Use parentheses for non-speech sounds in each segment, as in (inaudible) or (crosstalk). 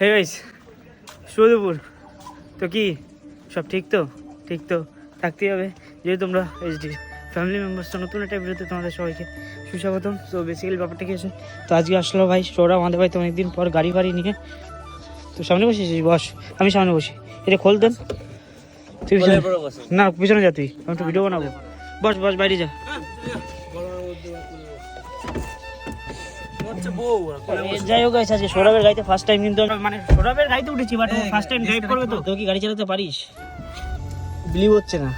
Hey guys শুভদুপুর তো কি? সব ঠিক তো? ঠিক তো? থাকতেই হবে। যেহেতু তোমরা এইচডি ফ্যামিলি মেম্বার্সটা নতুন একটা ভিডিওতে তোমাদের সবাইকে সুস্বাগতম। তো বেসিক্যালি ব্যাপারটা কি আছে? তো আজকে আসলো ভাই সৌরভ আমাদের বাড়িতে অনেকদিন পর গাড়ি ফাড়ি নিয়ে। তো সামনে বসেছিস বস আমি সামনে বসি। এটা খোল দেন। তুই না পিছনে যা তুই। আমি তো ভিডিও বানাবো। বস বস বাইরে যা। এ, যাই হোক আজকে সৌরভের গাড়িতে ফার্স্ট টাইম কিন্তু মানে সৌরভের গাড়িতে উঠেছি বাট ফার্স্ট টাইম ড্রাইভ করবে তো? তুই কি গাড়ি চালাতে পারিস? বিলিভ হচ্ছে না।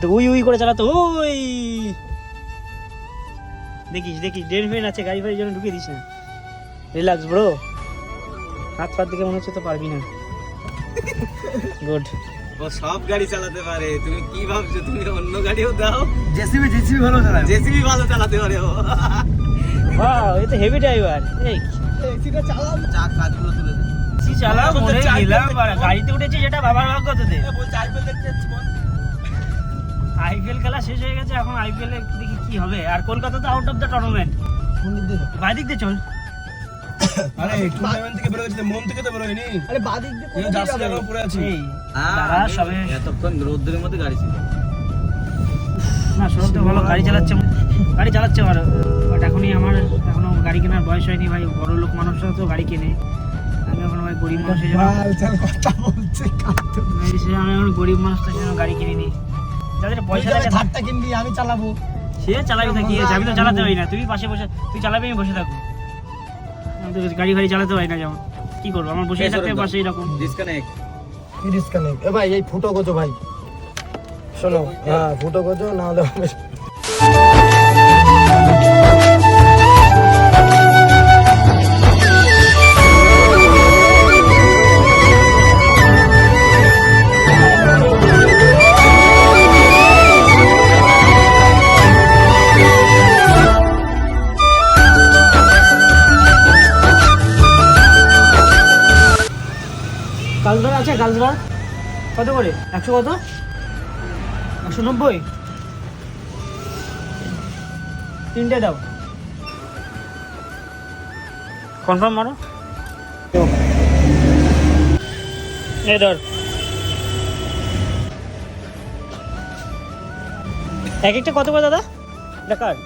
তো উই উই করে চালাতো ওই দেখিস দেখিস ড্রেন ফেন আছে গাড়ি ফাড়ির জন্য ঢুকিয়ে দিস না। রিল্যাক্স ব্রো হাত পাত দিকে মনে হচ্ছে তো পারবি না। (laughs) গুড ও সব গাড়ি চালাতে পারে। তুমি কি ভাবছ? তুমি অন্য গাড়িও দাও। জেসিবি জেসিবি ভালো চালায় জেসিবি ভালো চালাতে পারে ও। ওয়াও এ তো হেভি ড্রাইভার এই এসিটা চালাও। চা কাজগুলো তুলে দে কি চালা এখন তো মরে চাইতে গেলাম। হবে। আর গাড়িতে উঠেছি যেটা বাবার ভাগ্য তোদের আইপিএল দেখতে যাচ্ছি আইপিএল খেলা শেষ হয়ে গেছে এখন আইপিএল এ দেখি কি হবে। আর কলকাতা তো আউট অফ দ্য? টুর্নামেন্ট বাইদিক দিয়ে চল। আরে টুর্নামেন্ট থেকে বের হয়েছে মন থেকে তো বের হয়নি আরে বাদিক দিয়ে কোন জার্সি লাগানো পড়ে আছে। দাঁড়া সবে এতক্ষণ রোদ্রের মধ্যে গাড়ি ছিল। না সৌরভ তো ভালো গাড়ি চালাচ্ছে গাড়ি চালাচ্ছে আমার। বাট এখনই আমার এখনও গাড়ি কেনার বয়স হয়নি ভাই বড় লোক মানুষরা তো গাড়ি কেনে। আমি এখন ভাই গরিব মানুষ কথা বলছে আমি এখন গরিব মানুষ তো সেই জন্য গাড়ি কিনিনি। যাদের পয়সা আছে ধারটা কিনবি আমি চালাবো। সে চালাবি থাকি আমি তো চালাতে পারি না। তুই পাশে বসে তুই চালাবি আমি বসে থাকব। আমি তো গাড়ি ফাড়ি চালাতে পারি না যেমন। কি করব? আমার বসে থাকতে পাশে এরকম। ডিসকানেক্ট কি ডিসকানেক্ট এ ভাই এই ফুটো গজো ভাই। শোনো হ্যাঁ ফুটো গজো না হলে কত করে? একশো কত? একশো নব্বই? তিনটে দাও। কনফার্ম মারো। এই ধর। এক একটা কত করে দাদা? দেখার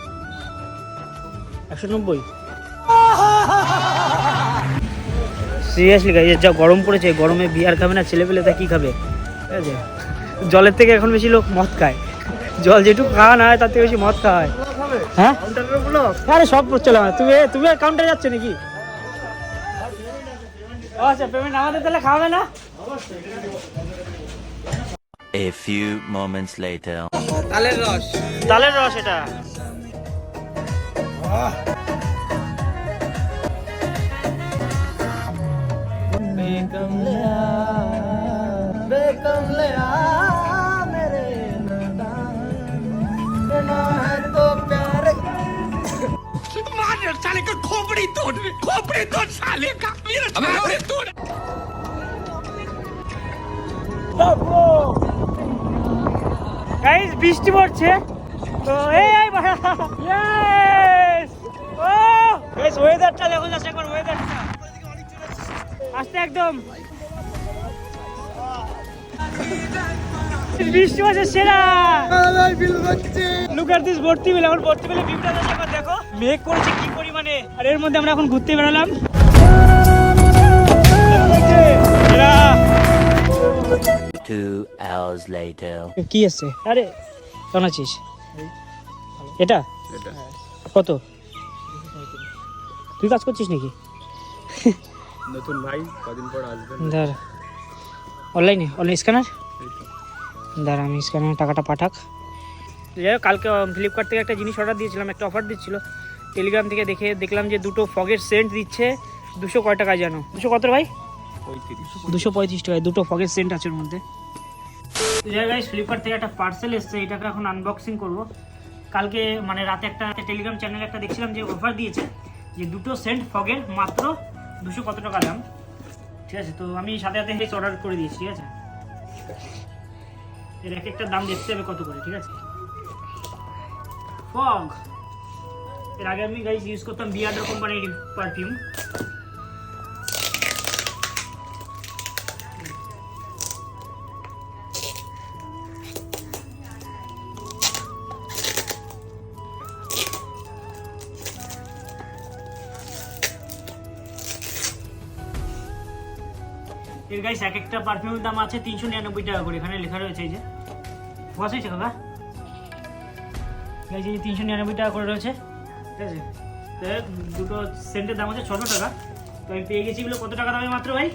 একশো নব্বই। সিরিয়াসলি গাইজ যা গরম পড়েছে, গরমে বিয়ার খাবে না ছেলে পেলে তা কি খাবে? ঠিক আছে? জলের থেকে এখন বেশি লোক মদ খায়। জল যেটুকু খাওয়া না হয় তার থেকে বেশি মদ খাওয়া হয়। হ্যাঁ? আরে সব চলে আমার। তুমি তুমি কাউন্টারে যাচ্ছ নাকি? আচ্ছা পেমেন্ট আমাদের তাহলে খাওয়াবে না? A few moments later. তালের রস। তালের রস এটা। बेकमले आ मेरे नादान बिना है तो प्यार গাইস বৃষ্টি পড়ছে তো এই এই ইয়েস ও গাইস ওয়েদারটা দেখো জাস্ট একবার ওয়েদারটা আস্তে একদম বৃষ্টি পড়ছে সেরা। লুক দিস ভর্তি মিলে এখন ভর্তি মিলে ভিউটা দেখো একবার দেখো। মেঘ করেছে কি পরিমাণে আর এর মধ্যে আমরা এখন ঘুরতে later. কি আছে? আরে কেমন আছিস? এটা? কত? তুই কাজ করছিস নাকি? নতুন ভাই কদিন পর আসবেন। ধর। অনলাইনে অনলাইন স্ক্যানার দাঁড়া আমি স্ক্যানারে টাকাটা পাঠাক। যাই হোক কালকে ফ্লিপকার্ট থেকে একটা জিনিস অর্ডার দিয়েছিলাম একটা অফার দিচ্ছিল। টেলিগ্রাম থেকে দেখে দেখলাম যে দুটো ফগের সেন্ট দিচ্ছে। দুশো কয় টাকায় জানো? দুশো কত ভাই? দুশো পঁয়ত্রিশ টাকায় দুটো ফগের সেন্ট আছে ওর মধ্যে। যাই গাইস ফ্লিপকার্ট থেকে একটা পার্সেল এসছে এটাকে এখন আনবক্সিং করব। কালকে মানে রাতে একটা টেলিগ্রাম চ্যানেলে একটা দেখছিলাম যে অফার দিয়েছে যে দুটো সেন্ট ফগের মাত্র দুশো কত টাকা দাম। ঠিক আছে তো আমি সাথে সাথে অর্ডার করে দিয়েছি ঠিক আছে? এর এক একটা দাম দেখতে হবে কত করে, ঠিক আছে? ফগ। এর আগে আমি গাইজ ইউজ করতাম বিয়ার্ডো কোম্পানির পারফিউম এর গাইস এক একটা পারফিউমের দাম আছে তিনশো নিরানব্বই টাকা করে। এখানে লেখা রয়েছে এই যে। বস হয়েছে কাকা? গাইস এই তিনশো নিরানব্বই টাকা করে রয়েছে। ঠিক আছে? তো দুটো সেন্টের দাম হচ্ছে ছশো টাকা। তো আমি পেয়ে গেছি কত টাকা দামে মাত্র ভাই?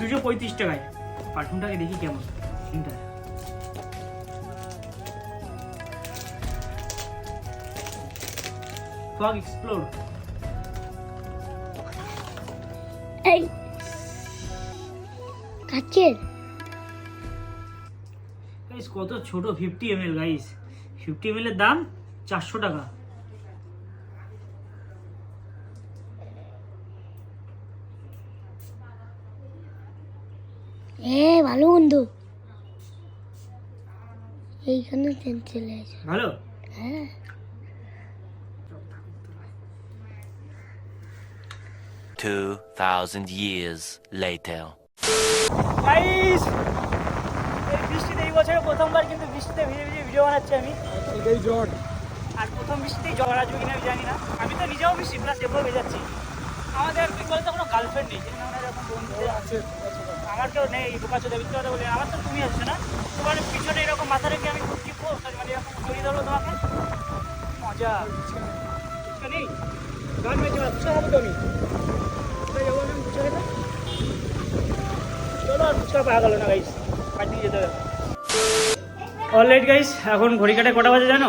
দুশো পঁয়ত্রিশ টাকায়। পারফিউমটাকে দেখি কেমন। সিনটা ফগ এক্সপ্লোর এই। কাচের গাইস কত ছোট fifty M L guys fifty M এর দাম চারশো টাকা। এ ভালো বন্ধু। এইখানে ট্রেন চলে আসে। ভালো? হ্যাঁ। Two thousand years later. এই বৃষ্টিতে এই বছরে প্রথমবার কিন্তু বৃষ্টিতে ভিজে ভিজে ভিডিও বানাচ্ছি আমি। এই জট আর প্রথম বৃষ্টিতেই জ্বর আসবে কিনা আমি জানি না। আমি তো নিজেও বৃষ্টি প্লাস এভাবে ভেজাচ্ছি। আমাদের কি বলতো কোনো গার্লফ্রেন্ড নেই। যেখানে আমরা বন্ধু আছে। আমার কেউ নেই বোকাচো দেবিত্র কথা বলে। আমার তো তুমি আসছে না। তোমার পিছনে এরকম মাথা রেখে আমি খুব টিপবো মানে এরকম জড়িয়ে ধরবো তোমাকে? মজা। নেই গান মেয়েছে ফুচকা খাব তো আমি যাব আমি? ফুচকা না গাইস এখন ঘড়ি কাটায় কটা বাজে জানো?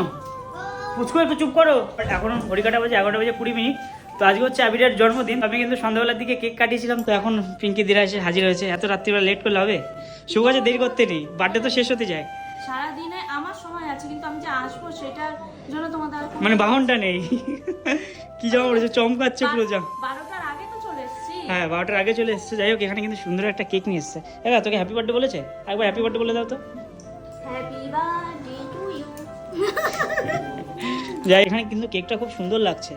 পুচকু একটু চুপ করো। এখন ঘড়ি কাটা বাজে এগারোটা বাজে কুড়ি মিনিট। তো আজকে হচ্ছে আবিরের জন্মদিন। আমি কিন্তু সন্ধ্যাবেলার দিকে কেক কাটিয়েছিলাম তো এখন পিঙ্কি দিরা এসে হাজির হয়েছে। এত রাত্রিবেলা লেট করলে হবে? শুভ আছে দেরি করতে নেই। বার্থডে তো শেষ হতে যায়। সারাদিনে আমার সময় আছে কিন্তু আমি যে আসব সেটার জন্য তোমাদের মানে বাহনটা নেই। (laughs) কি জামা পড়েছে চমকাচ্ছে পুরো জাম। হ্যাঁ বারোটার আগে চলে এসেছে। যাই হোক এখানে কিন্তু সুন্দর একটা কেক নিয়ে এসছে। এবার তোকে হ্যাপি বার্থডে বলেছে? একবার হ্যাপি বার্থডে বলে দাও তো। (laughs) যাই এখানে কিন্তু কেকটা খুব সুন্দর লাগছে।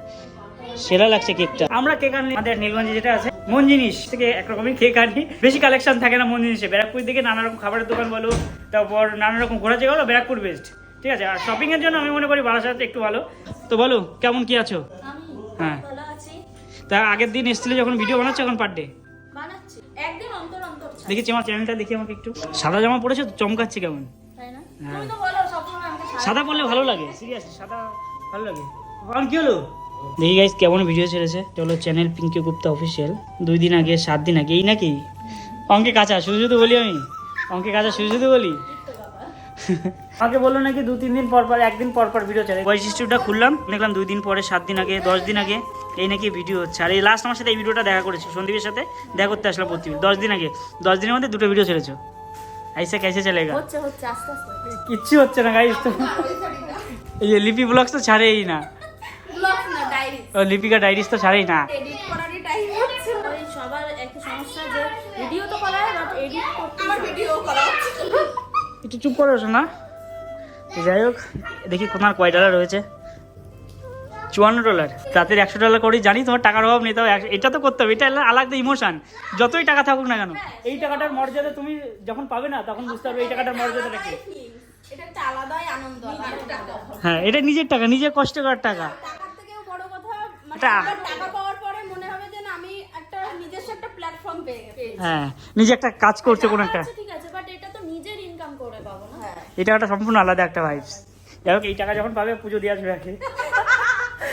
সেরা লাগছে কেকটা। আমরা কেক আনলি আমাদের নীলগঞ্জে যেটা আছে মন জিনিস থেকে একরকমই কেক আনি বেশি কালেকশন থাকে না মন জিনিসে। ব্যারাকপুর দিকে নানা রকম খাবারের দোকান বলো তারপর নানা রকম ঘোরা জায়গা হলো ব্যারাকপুর বেস্ট ঠিক আছে? আর শপিং এর জন্য আমি মনে করি বারাসাত একটু ভালো। তো বলো কেমন কি আছো? হ্যাঁ। তা আগের দিন এসেছিলে যখন ভিডিও বানাচ্ছো এখন পার ডে বানাচ্ছি। একদিন অন্তর অন্তর আমার চ্যানেলটা দেখি আমাকে একটু। সাদা জামা পরেছো তো চমকাচ্ছে কেমন? তাই না? হ্যাঁ। তুমি তো বলো সবসময় আমাকে সাদা পরলে ভালো লাগে সিরিয়াস সাদা ভালো লাগে। কারণ কি হলো? দেখি গাইস কেমন ভিডিও ছেড়েছে। চলো চ্যানেল পিঙ্কি গুপ্তা অফিসিয়াল দুই দিন আগে সাত দিন আগে এই নাকি? অঙ্কে কাঁচা শুধু শুধু বলি আমি। অঙ্কে কাঁচা শুধু শুধু বলি। (laughs) আমাকে বললো নাকি দু তিন দিন পর পর একদিন পর পর ভিডিও চলে ভয়েস স্টুডিওটা খুললাম দেখলাম দুই দিন পরে সাত দিন আগে দশ দিন আগে এই নাকি ভিডিও হচ্ছে আর এই লাস্ট আমার সাথে এই ভিডিওটা দেখা করেছি সন্দীপের সাথে দেখা করতে আসলাম প্রতিদিন দশ দিন আগে দশ দিনের মধ্যে দুটো ভিডিও ছেড়েছো ऐसे कैसे चलेगा হচ্ছে হচ্ছে আস্তে আস্তে কিচ্ছু হচ্ছে না গাইস তো এই যে লিপি ব্লগস তো ছাড়েই না ব্লগ না ডায়েরি ও লিপিকা ডাইরিস তো ছাড়েই না এডিট করারই টাইম হচ্ছে না। ওই সবার একটা সমস্যা যে ভিডিও তো করা হয় বাট এডিট করতে আমার ভিডিও করা হচ্ছে না। একটু চুপ করে না তো যাই হোক দেখি তোমার কয় ডলার রয়েছে। চুয়ান্ন ডলার রাতের একশো ডলার করেই জানি তোমার টাকার অভাব নেই তাও এটা তো করতে হবে এটা আলাদা ইমোশন যতই টাকা থাকুক না কেন এই টাকাটার মর্যাদা তুমি যখন পাবে না তখন বুঝতে পারবে এই টাকাটার মর্যাদাটা কি। হ্যাঁ এটা নিজের টাকা নিজের কষ্ট করার টাকা। হ্যাঁ নিজে একটা কাজ করছে কোনো একটা আচ্ছা, ঠিক আছে বাট এটা তো নিজের ইনকাম করে পাবো না এটা একটা সম্পূর্ণ আলাদা একটা ভাইবস যাই হোক এই টাকা যখন পাবে পুজো দিয়ে আসবে আগে।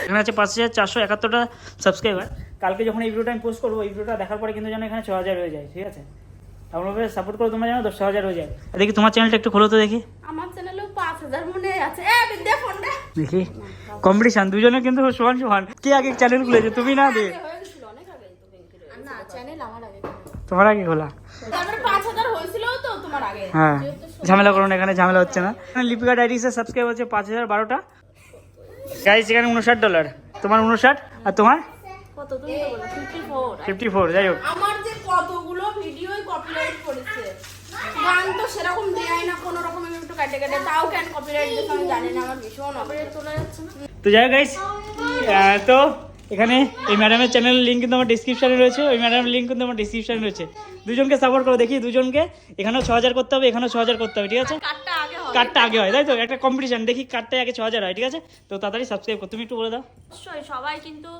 এখানে আছে পাঁচ হাজার চারশো একাত্তরটা সাবস্ক্রাইবার কালকে যখন এই ভিডিওটা আমি পোস্ট করব এই ভিডিওটা দেখার পরে কিন্তু যেন এখানে ছ হাজার হয়ে যায় ঠিক আছে? এমনভাবে সাপোর্ট করো তোমরা যেন দশ হাজার হয়ে যায়। দেখি তোমার চ্যানেলটা একটু খোলো তো দেখি। আমার চ্যানেলেও পাঁচ হাজার মনে আছে। দেখি। কম্পিটিশন দুজনে কিন্তু সমান সমান। কে আগে চ্যানেল খুলেছে তুমি না দে। তোমার আগে খোলা। পাঁচ হাজার হয়েছিল তো তোমার আগে। হ্যাঁ। ঝামেলা করুন এখানে ঝামেলা হচ্ছে না। লিপিকা ডায়েরিসের সাবস্ক্রাইব হচ্ছে পাঁচ হাজার বারোটা। গাইস এখানে উনষাট ডলার তোমার উনষাট? আর তোমার? তো ফিফটি ফোর যাই হোক। আমার যে কতগুলো ভিডিওই কপিরাইট করেছে। গান তো সেরকম দেয় না কোনো রকম আমি একটু কাটে কাটে। তাও কেন কপিরাইট দিতে আমি জানি না আমার ভীষণ অপরাইট চলে যাচ্ছে তো যাই গাইস তো এখানে এই ম্যাডামের চ্যানেলের লিঙ্ক কিন্তু আমার ডিসক্রিপশনে রয়েছে ওই ম্যাডামের লিঙ্ক কিন্তু আমার ডিসক্রিপশনে রয়েছে। দুজনকে সাপোর্ট করো দেখি দুজনকে। এখানেও ছ হাজার করতে হবে এখানেও ছ হাজার করতে হবে ঠিক আছে? কার্ডটা আগে কার্ডটা আগে হয় তাই তো? একটা কম্পিটিশন দেখি কার্ডটা আগে ছ হাজার হয় ঠিক আছে? তো তাড়াতাড়ি সাবস্ক্রাইব করো তুমি একটু বলে দাও। অবশ্যই সবাই কিন্তু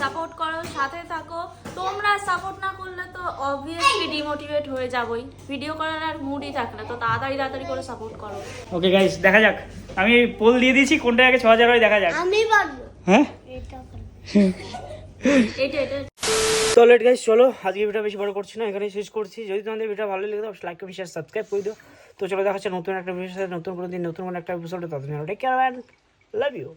সাপোর্ট করো সাথে থাকো। তোমরা সাপোর্ট না করলে তো অবভিয়াসলি ডিমোটিভেট হয়ে যাবই। ভিডিও করার আর মুডই থাকে না তো তাড়াতাড়ি তাড়াতাড়ি করে সাপোর্ট করো। ওকে গাইস দেখা যাক। আমি পোল দিয়ে দিয়েছি কোনটা আগে ছ হাজার হয় দেখা যাক। আমি হ্যাঁ? তো লেট গাইস চলো। আজকে ভিডিও বেশি বড় করছি না এখানে শেষ করছি। যদি তোমাদের ভিডিও ভালো লেগে থাকে লাইক কমেন্ট শেয়ার সাবস্ক্রাইব করে দিও। তো চলো, দেখা হচ্ছে নতুন একটা ভিডিওর নতুন কোনো দিন, নতুন কোনো একটা এপিসোডে তাদের টেক কেয়ার লাভ ইউ